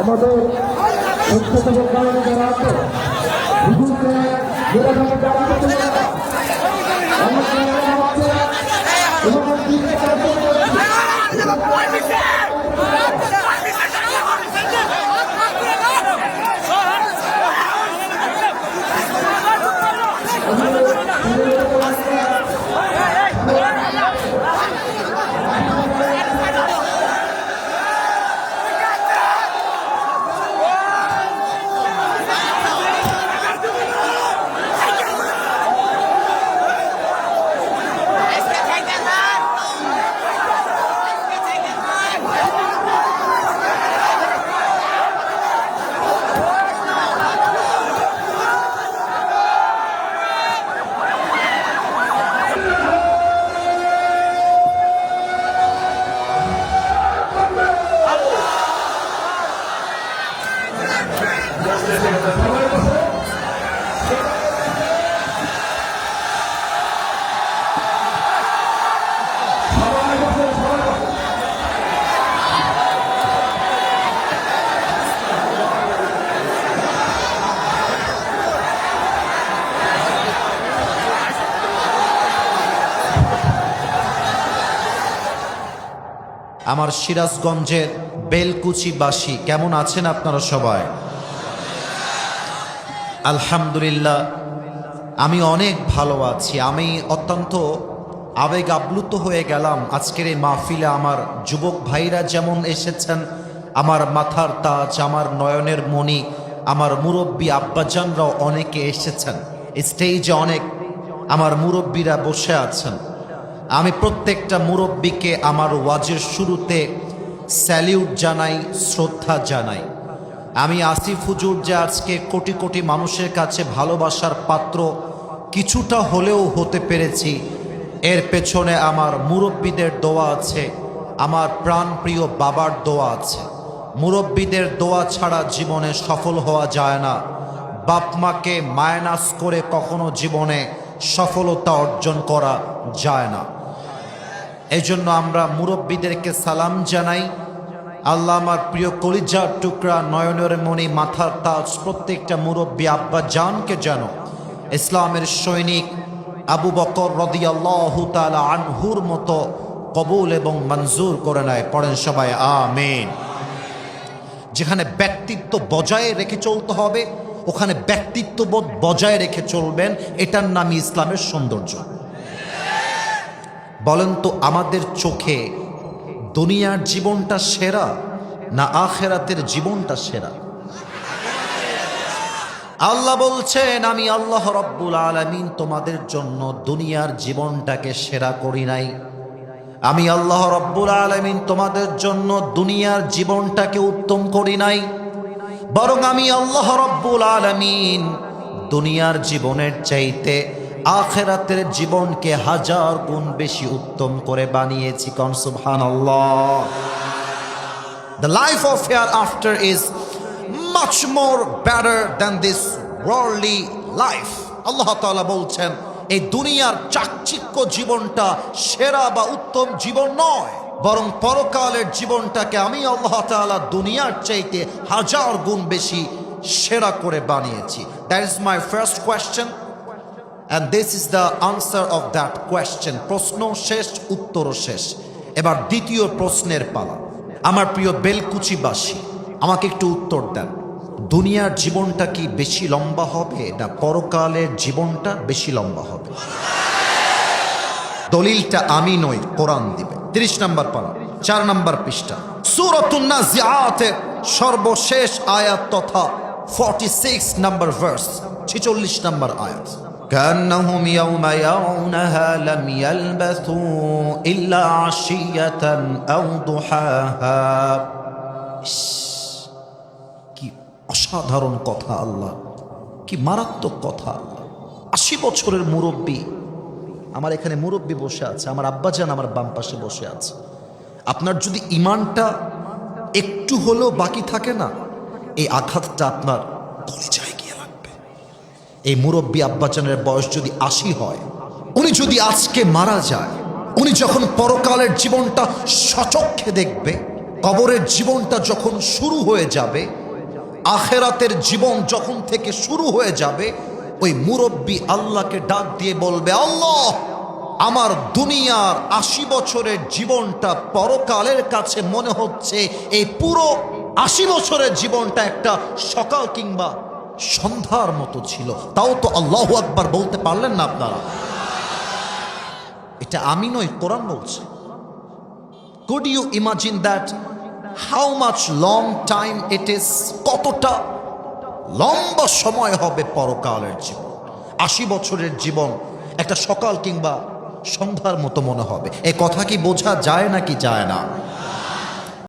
আমাদের স্বচ্ছতা যারা আছে যারা আমার সিরাজগঞ্জের বেলকুচিবাসী, কেমন আছেন আপনারা সবাই? আলহামদুলিল্লাহ, আমি অনেক ভালো আছি। আমি অত্যন্ত আবেগ আপ্লুত হয়ে গেলাম আজকের এই মাহফিলে। আমার যুবক ভাইরা যেমন এসেছেন, আমার মাথার তাজ, আমার নয়নের মণি, আমার মুরব্বী আব্বাজানরাও অনেকে এসেছেন। স্টেজে অনেক আমার মুরব্বীরা বসে আছেন। আমি প্রত্যেকটা মুরব্বীকে আমার ওয়াজের শুরুতে স্যালিউট জানাই, শ্রদ্ধা জানাই। আমি আসিফ হুজুর যে আজকে কোটি কোটি মানুষের কাছে ভালোবাসার পাত্র, কিছুটা হলেও হতে পেরেছি। এর পেছনে আমার মুরব্বীদের দোয়া আছে, আমার প্রাণপ্রিয় বাবার দোয়া আছে। মুরব্বীদের দোয়া ছাড়া জীবনে সফল হওয়া যায় না। বাপ মাকে মায়নাস করে কখনো জীবনে সফলতা অর্জন করা যায় না। এই জন্য আমরা মুরব্বীদেরকে সালাম জানাই। আল্লাহ আমার প্রিয় কলিজার টুকরা, নয়নের মণি, মাথার তাজ, প্রত্যেকটা মুরব্বী আব্বা জানকে যেন ইসলামের সৈনিক আবু বকর রদি আল্লাহ আনহুর মতো কবুল এবং মঞ্জুর করে নেয়। পড়েন সবাই, আমিন। যেখানে ব্যক্তিত্ব বজায় রেখে চলতে হবে, ওখানে ব্যক্তিত্ববোধ বজায় রেখে চলবেন। এটার নামই ইসলামের সৌন্দর্য। বলেন তো, আমাদের চোখে দুনিয়ার জীবনটা সেরা না আখেরাতের জীবনটা সেরা? আল্লাহ বলছেন, আমি আল্লাহ রব্বুল আলমিন তোমাদের জন্য দুনিয়ার জীবনটাকে সেরা করি নাই। আমি আল্লাহ রব্বুল আলমিন তোমাদের জন্য দুনিয়ার জীবনটাকে উত্তম করি নাই। বরং আমি আল্লাহ রব্বুল আলমিন দুনিয়ার জীবনের চাইতে আখেরাতের জীবনকে হাজার গুণ বেশি উত্তম করে বানিয়েছি কনসুবহান আল্লাহ The life of hereafter is much more better than this worldly life. আল্লাহ তাআলা বলছেন, এই দুনিয়ার চাকচিক্য জীবনটা সেরা বা উত্তম জীবন নয়। বরং পরকালের জীবনটাকে আমি আল্লাহ তাআলা দুনিয়ার চাইতে হাজার গুণ বেশি সেরা করে বানিয়েছি। That is my first question and this is the answer of that question প্রশ্ন শেষ, উত্তরও শেষ। এবার দ্বিতীয় প্রশ্নের পালা। আমার প্রিয় বেলকুচিবাসী, আমাকে একটু উত্তর দেন। দুনিয়ার জীবনটা কি বেশি লম্বা হবে না পরকালের জীবনটা বেশি লম্বা হবে? দলিলটা আমি নই, কোরআন দিবে। তিরিশ নম্বর পালা, চার নম্বর পৃষ্ঠা। সুরতুন্না জিয়াতের সর্বশেষ আয়াত তথা ফর্টি সিক্স নম্বর ভার্স ছিচল্লিশ নম্বর আয়াত। كأنهم يوم يرونها لم يلبثوا إلا عشية أو ضحاها ইস, কি অসাধারণ কথা আল্লাহ কি মারাত্মক কথা আল্লাহ আশি বছরের মুরব্বী আমার এখানে মুরব্বী বসে আছে আমার আব্বাজান আমার বাম পাশে বসে আছে আপনার যদি ইমানটা একটু হলেও বাকি থাকে না এই আঘাতটা আপনার কলিজায় গিয়ে লাগবে এই মুরব্বী আব্বাজানের বয়স যদি আশি হয়, উনি যদি আজকে মারা যায়, উনি যখন পরকালের জীবনটা সচক্ষে দেখবে, কবরের জীবনটা যখন শুরু হয়ে যাবে, আখেরাতের জীবন যখন থেকে শুরু হয়ে যাবে, ওই মুরব্বী আল্লাহকে ডাক দিয়ে বলবে, আল্লাহ, আমার দুনিয়ার আশি বছরের জীবনটা পরকালের কাছে মনে হচ্ছে, এই পুরো আশি বছরের জীবনটা একটা সকাল কিংবা সন্ধ্যার মতো ছিল। তাও তো আল্লাহ আকবার বলতে পারলেন না আপনারা। এটা আমি নই কোরআন বলছে। Could you imagine that how much long time it is কতটা লম্বা সময় হবে পরকালের জীবন? আশি বছরের জীবন, একটা সকাল কিংবা সন্ধ্যার মতো মনে হবে। এই কথা কি বোঝা যায় নাকি যায় না?